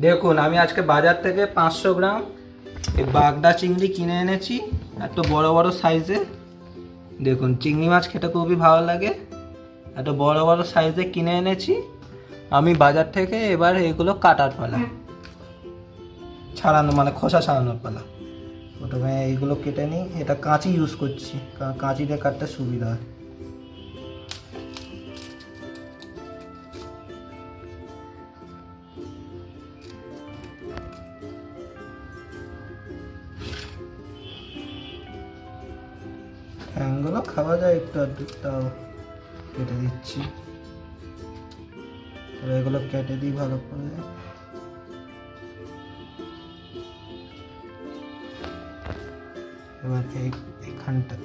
দেখুন, আমি আজকে বাজার থেকে পাঁচশো গ্রাম এই বাগদা চিংড়ি কিনে এনেছি, এত বড় বড় সাইজে। দেখুন, চিংড়ি মাছ খেতে খুবই ভালো লাগে। এত বড় বড় সাইজে কিনে এনেছি। আমি বাজার থেকে এবার এগুলো কাটার পালা। ছাড়ানো মানে খোসা ছাড়ানোর পালা। প্রথমে এইগুলো কেটে নিই। এটা কাঁচি ইউজ করছি। কা- কাঁচি দিয়ে কাটতে সুবিধা হয়। ঠ্যাংগুলো খাওয়া যায় একটু আধটু, তাও কেটে দিচ্ছি। এগুলো কেটে দিই ভালো করে। এবার এই এখানটা।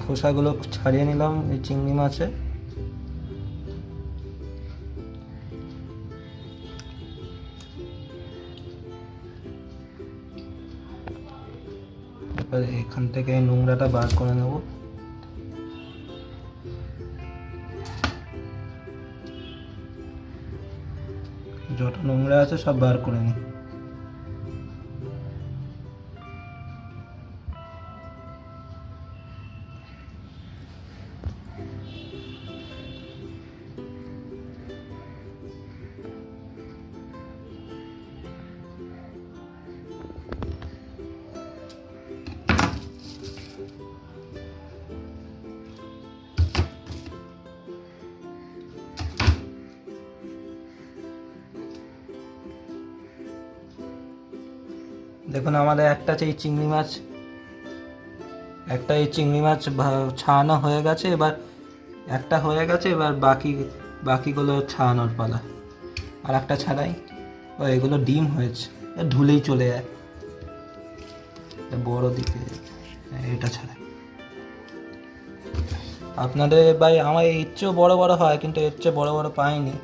খোসাগুলো ছাড়িয়ে নিলাম, এই চিংড়ি মাছে। এবার এখান থেকে নোংরাটা বার করে নেব। যত নোংরা আছে সব বার করে নিই দেখুন, আমাদের একটা এই চিংড়ি মাছ, একটা এই চিংড়ি মাছ ছাড়ানো হয়ে গেছে, এবার একটা হয়ে গেছে, এবার বাকি, বাকিগুলো ছাড়ানোর পালা। আর একটা ছাড়াই, ও, এগুলো ডিম হয়েছে ধুলেই চলে যায়। বড় দিকে এটা ছাড়াই। আপনাদের ভাই, আমার এর চেয়েও বড় বড় হয়, কিন্তু এর চেয়ে বড় বড় পাইনি।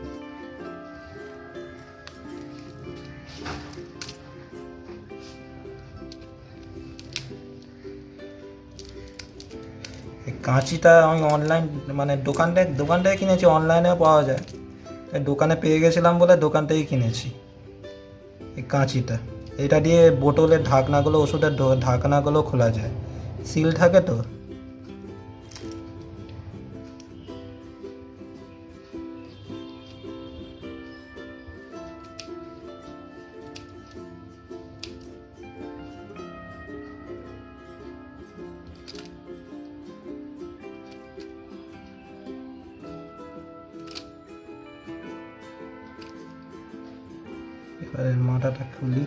কাঁচিটা আমি অনলাইন মানে দোকানটায় দোকানটায় কিনেছি অনলাইনেও পাওয়া যায়। দোকানে পেয়ে গেছিলাম বলে দোকান থেকেই কিনেছি। এই কাঁচিটা। এটা দিয়ে বোতলের ঢাকনাগুলো, ওষুধের ঢাকনাগুলো খোলা যায়। সিল থাকে তো? এবারে মাথাটা খুলি।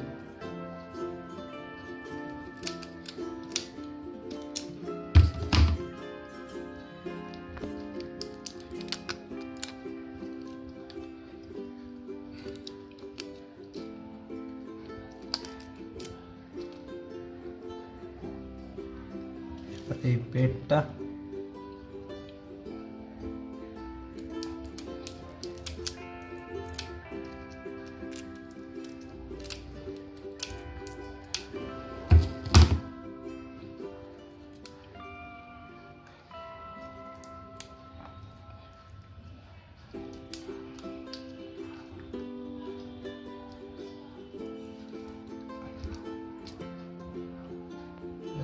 এই পেটটা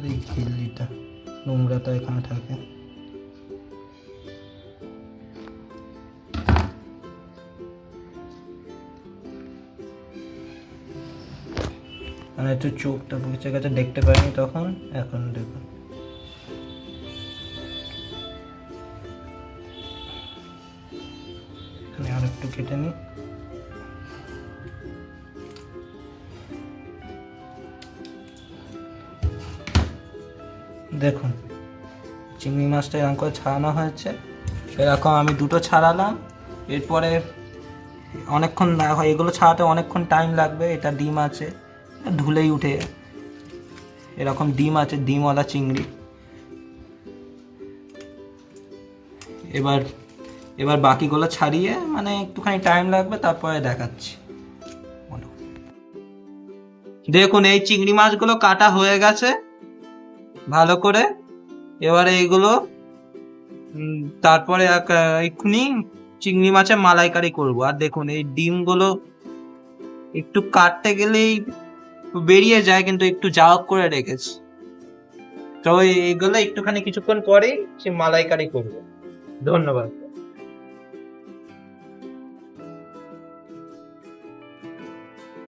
এই খিল্লিটা নোংরাটা এখানে থাকে। মানে একটু চোখটা বুঝে গেছে, দেখতে পাইনি তখন, এখন দেখুন আমি আর একটু কেটে নিই। দেখুন, চিংড়ি মাছটা এরকম করে ছাড়ানো হয়েছে। এরকম আমি দুটো ছাড়ালাম। এরপরে অনেকক্ষণ হয়, এগুলো ছাড়াতে অনেকক্ষণ টাইম লাগবে। এটা ডিম আছে ধুলেই উঠে এরকম ডিম আছে, ডিমওয়ালা চিংড়ি। এবার এবার বাকিগুলো ছাড়িয়ে মানে একটুখানি টাইম লাগবে, তারপরে দেখাচ্ছি। দেখুন, এই চিংড়ি মাছগুলো কাটা হয়ে গেছে। ভালো করে। এবারে এগুলো তারপরে এক, এক্ষুনি চিংড়ি মাছের মালাইকারি করব। আর দেখুন, এই ডিমগুলো একটু কাটতে গেলেই বেরিয়ে যায়, কিন্তু একটু জাগ করে রেখেছি। তো এইগুলো একটুখানি কিছুক্ষণ পরেই সে মালাইকারি করব। ধন্যবাদ।